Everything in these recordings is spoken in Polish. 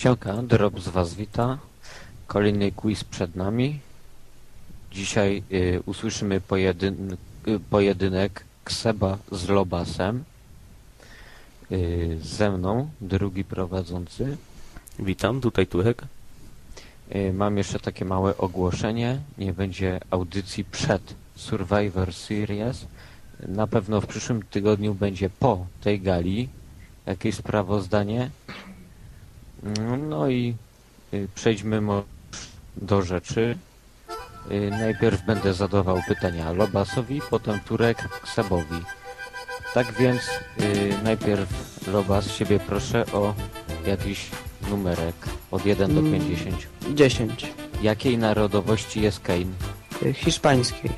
Siemka, Drop z Was wita. Kolejny quiz przed nami. Dzisiaj y, usłyszymy pojedyn y, pojedynek Kseba z Lobasem. Y, ze mną, drugi prowadzący. Witam, tutaj Tuchek. Y, mam jeszcze takie małe ogłoszenie. Nie będzie audycji przed Survivor Series. Na pewno w przyszłym tygodniu będzie po tej gali jakieś sprawozdanie. Mm, No i y, przejdźmy do rzeczy. Y, Najpierw będę zadawał pytania Lobasowi, potem Turek Ksebowi. Tak więc y, najpierw Lobas, siebie proszę o jakiś numerek od 1 do Mm. 50. 10. Jakiej narodowości jest Kane? Hiszpańskiej.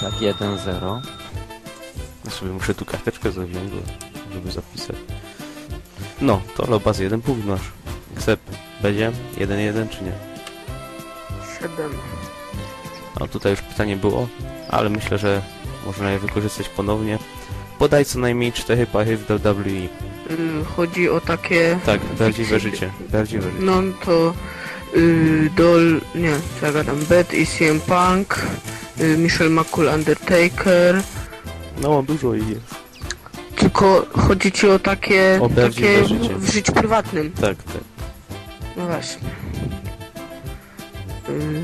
Tak, 1-0. Ja sobie muszę tu karteczkę zawziąć, żeby zapisać. No, to Lobas jeden punkt masz. Ksep, będzie 1-1 czy nie? 7. No tutaj już pytanie było, ale myślę, że można je wykorzystać ponownie. Podaj co najmniej cztery pachy w WWE. Y, chodzi o takie... Tak, prawdziwe życie. Prawdziwe życie. No to y, Dol... nie, co ja gadam, Beth i CM Punk, y, Michelle McCool Undertaker, No, dużo ich jest. Tylko chodzi ci o takie... O prawdziwe takie życie. w życiu prywatnym. Tak, tak. No właśnie. Y,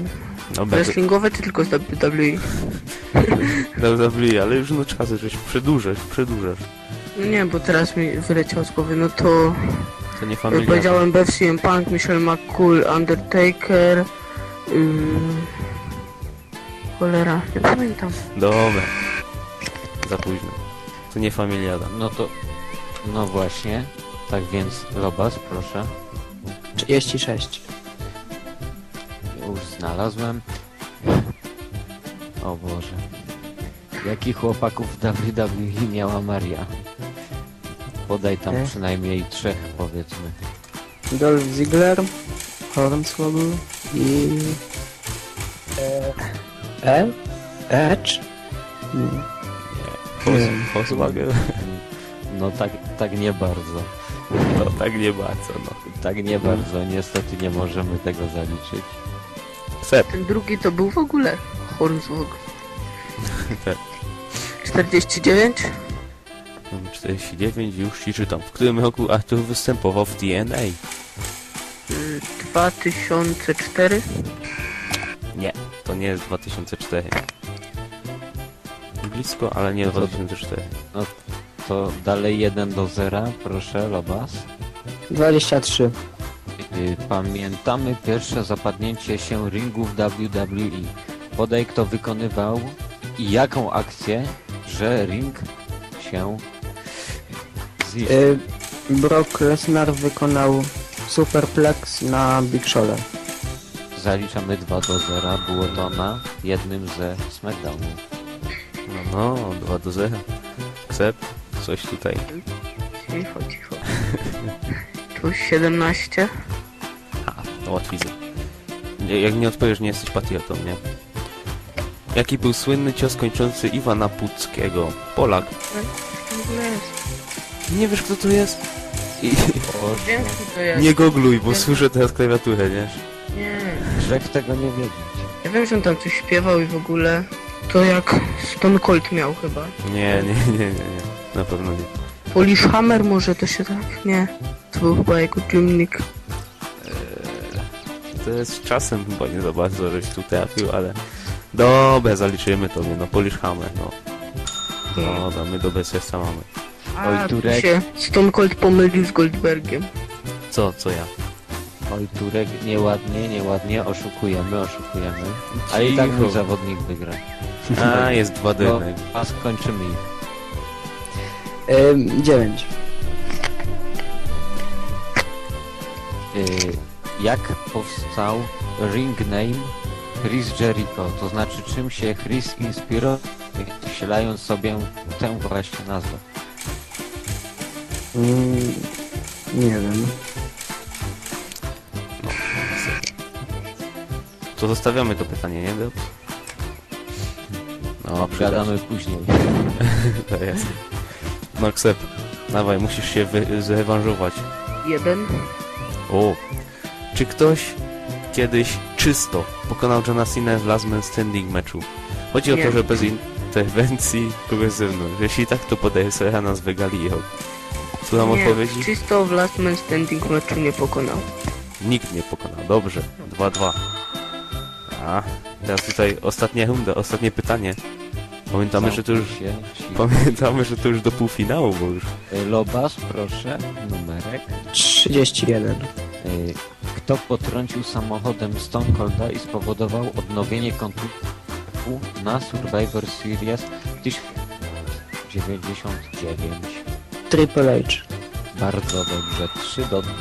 No, będzie wrestlingowe czy tylko z? WWE? WWE, ale już no czas, żeś przedłużasz, przedłużasz. No nie, bo teraz mi wyleciał z głowy, no to... To nie y, familia. powiedziałem CM Punk, Michelle McCool Undertaker, y, Cholera, nie pamiętam. Dobra. Za późno. To nie familiada. No to, no właśnie. Tak więc Lobas, proszę. 36. Już znalazłem. O Boże. Jakich chłopaków w WWE miała Maria? Podaj tam E? przynajmniej trzech, powiedzmy. Dolph Ziggler, Hornswoggle i... E... E? Edge? Nie. Volks- Volkswagen. No tak, tak nie bardzo. No tak nie bardzo, no. Tak nie bardzo. Niestety nie możemy tego zaliczyć. Ksep. Ten drugi to był w ogóle Hornswoggle. Tak. 49? Mam 49 i już ci czytam. W którym roku Arthur występował w TNA? y, 2004? Nie, to nie jest 2004. Blisko, ale nie No to- 2004. To dalej 1 do 0, proszę Lobas. 23. Y, Pamiętamy pierwsze zapadnięcie się ringu w WWE. Podaj kto wykonywał i jaką akcję, że ring się ziścił. Y, Brock Lesnar wykonał Superplex na Big Show'le. Zaliczamy 2 do 0. Było to na jednym ze SmackDownu. No, no, 2 do 0. Ksep, coś tutaj. Cicho, cicho. Tu 17? A, to łatwizna. Nie- Jak nie odpowiesz, nie jesteś patriotą, nie? Jaki był słynny cios kończący Iwana Puckiego? Polak. Nie wiesz kto to jest? I... Wiem, kto to jest. Nie gogluj, bo słyszę teraz klawiaturę, nie? Nie. Grzech tego nie wiedzieć. Ja wiem, że on tam coś śpiewał i w ogóle... To jak Stone Cold miał chyba. Nie, nie, nie, nie, nie. Na pewno nie. Polish Hammer może to się tak... Nie. To był chyba jego gymnik. To jest czasem chyba nie za bardzo, żeś tu trafił, ale... Dobra, zaliczymy tobie, no Polish Hammer, no. No, damy do serca mamy. A, Oj, tu Turek. się Stone Cold pomylił z Goldbergiem. Co, co ja? Oj, Turek, nieładnie, nieładnie, oszukujemy, oszukujemy. Ale i tak mój zawodnik wygra. A, jest dwa No, dynek. a skończymy ich. Y, 9. Y, jak powstał ring name Chris Jericho? To znaczy czym się Chris inspirował, wcielając sobie tę właśnie nazwę? Mm, nie wiem. To zostawiamy to pytanie, nie? Dob? No. Gadamy później. To jest. No, Ksep, dawaj, musisz się zrewanżować. Jeden. O! Czy ktoś kiedyś czysto pokonał Johna Cena w Last Man Standing meczu? Chodzi o Nie. to, że bez interwencji kogoś ze mną. Jeśli tak, to podaję sobie na nazwę Gali i Hawk. Słucham nie, odpowiedzi? czysto w Last Man Standing meczu nie pokonał. Nikt nie pokonał. Dobrze. 2-2. A, teraz tutaj ostatnia runda, ostatnie pytanie. Pamiętamy, że to już... Się. Pamiętamy, że to już do półfinału, bo już... Y, Lobas, proszę, numerek. 31. Y, Kto potrącił samochodem Stone Colda i spowodował odnowienie kontraktu na Survivor Series 1999? Triple H. Bardzo dobrze, 3 do 2.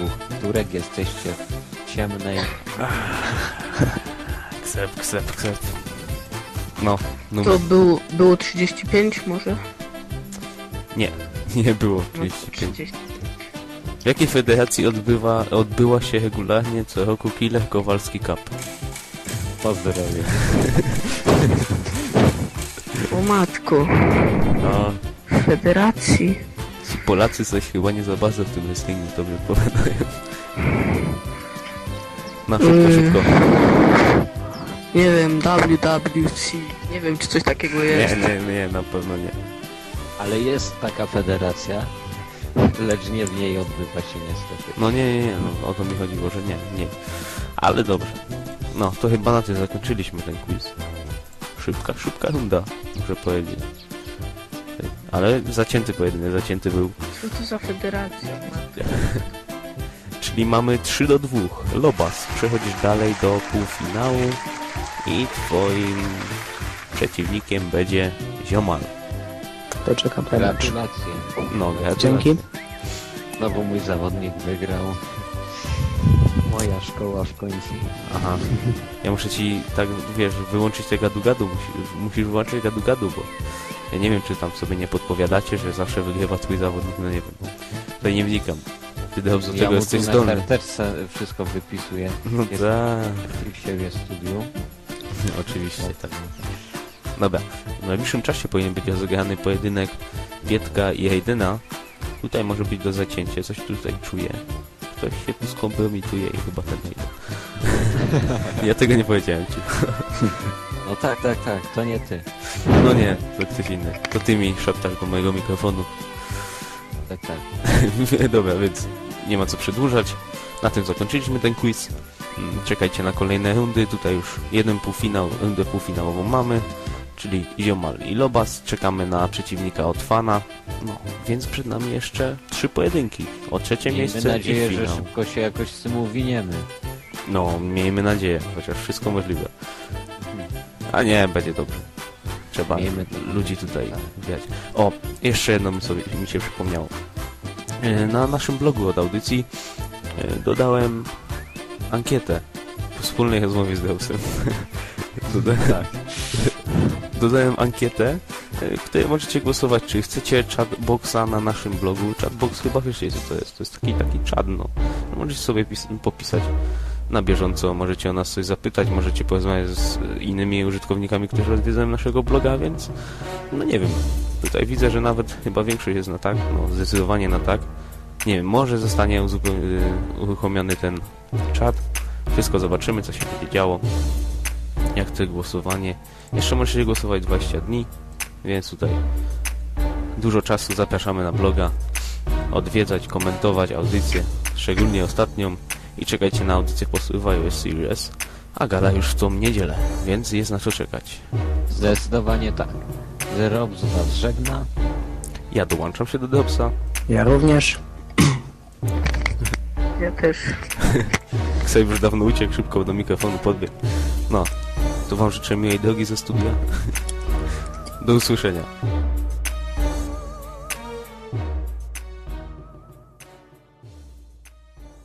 Turek jesteście w ciemnej. Ksep, ksep, ksep. No, To numer... był, było 35 może? Nie, nie było No, 35. 30. W jakiej federacji odbywa, odbyła się regularnie co roku Killer Kowalski Cup? Pozdrawiam. O matko, No, federacji. Polacy coś chyba nie za bardzo w tym wrestlingu tobie odpowiadają. Na szybko, Mm. szybko. Nie wiem, WWC. Nie wiem, czy coś takiego Nie, jest. nie, nie, na pewno nie. Ale jest taka federacja, lecz nie w niej odbywa się niestety. No nie, nie, nie, no, o to mi chodziło, że nie, nie. Ale dobrze. No, to chyba na tym zakończyliśmy ten quiz. Szybka, szybka runda, muszę powiedzieć. Ale zacięty pojedynek, zacięty był. Co to za federacja? Czyli mamy 3 do 2. Lobas, przechodzisz dalej do półfinału i twoim przeciwnikiem będzie Ziomal. To czekam na mecz. Gratulacje. No, gratulacje. Dzięki. Znowu mój zawodnik wygrał. Moja szkoła w końcu. Aha. Ja muszę ci, tak, wiesz, wyłączyć te gadu-gadu. Musisz, musisz wyłączyć gadu-gadu, bo ja nie wiem, czy tam sobie nie podpowiadacie, że zawsze wygrywa twój zawodnik, no nie wiem. Tutaj nie wnikam. Ty dobrze do Ja tego jesteś na zdolny. karteczce wszystko wypisuję. No tak. W siebie studiu. Oczywiście, tak. Dobra, w najbliższym czasie powinien być rozegrany pojedynek Pietka i Aidena. Tutaj może być do zacięcia, coś tutaj czuję. Ktoś się tu skompromituje i chyba ten Aiden. ja tego nie powiedziałem ci. No tak, tak, tak, to nie ty. No nie, to ktoś inny. To ty mi szeptasz do mojego mikrofonu. Tak, tak. Dobra, więc nie ma co przedłużać. Na tym zakończyliśmy ten quiz. Czekajcie na kolejne rundy. Tutaj już jeden półfinał, rundę półfinałową mamy, czyli Ziomal i Lobas. Czekamy na przeciwnika od Fana. No, więc przed nami jeszcze trzy pojedynki. O trzecie Miejmy miejsce nadzieję, i że finał. szybko się jakoś z tym uwiniemy. No, miejmy nadzieję, chociaż wszystko możliwe. A nie, będzie dobrze. Trzeba Miejmy- ludzi tutaj wiać. O, jeszcze jedno mi, sobie, mi się przypomniało. E, Na naszym blogu od audycji e, dodałem ankietę po wspólnej rozmowie z Deusem. Dodałem, Tak. dodałem ankietę, e, w której możecie głosować, czy chcecie chatboxa na naszym blogu. Chatbox chyba wiecie co to jest. To jest taki, taki czat, no. Możecie sobie pis- popisać na bieżąco, możecie o nas coś zapytać, możecie porozmawiać z e, innymi użytkownikami, którzy odwiedzają naszego bloga, więc no nie wiem. Tutaj widzę, że nawet chyba większość jest na tak, no zdecydowanie na tak. Nie wiem, może zostanie uzupeł- y, uruchomiony ten czat. Wszystko zobaczymy, co się będzie działo. Jak to głosowanie. Jeszcze możecie głosować 20 dni, więc tutaj dużo czasu zapraszamy na bloga. Odwiedzać, komentować audycję, szczególnie ostatnią. I czekajcie na audycję po Survivor Series. A gada już w tą niedzielę, więc jest na co czekać. Zdecydowanie tak. Rob z was żegna. Ja dołączam się do Dobsa. Ja również. Ja też. Ksej już dawno uciekł, szybko do mikrofonu podbiegł. No, to wam życzę miłej drogi ze studia. Do usłyszenia.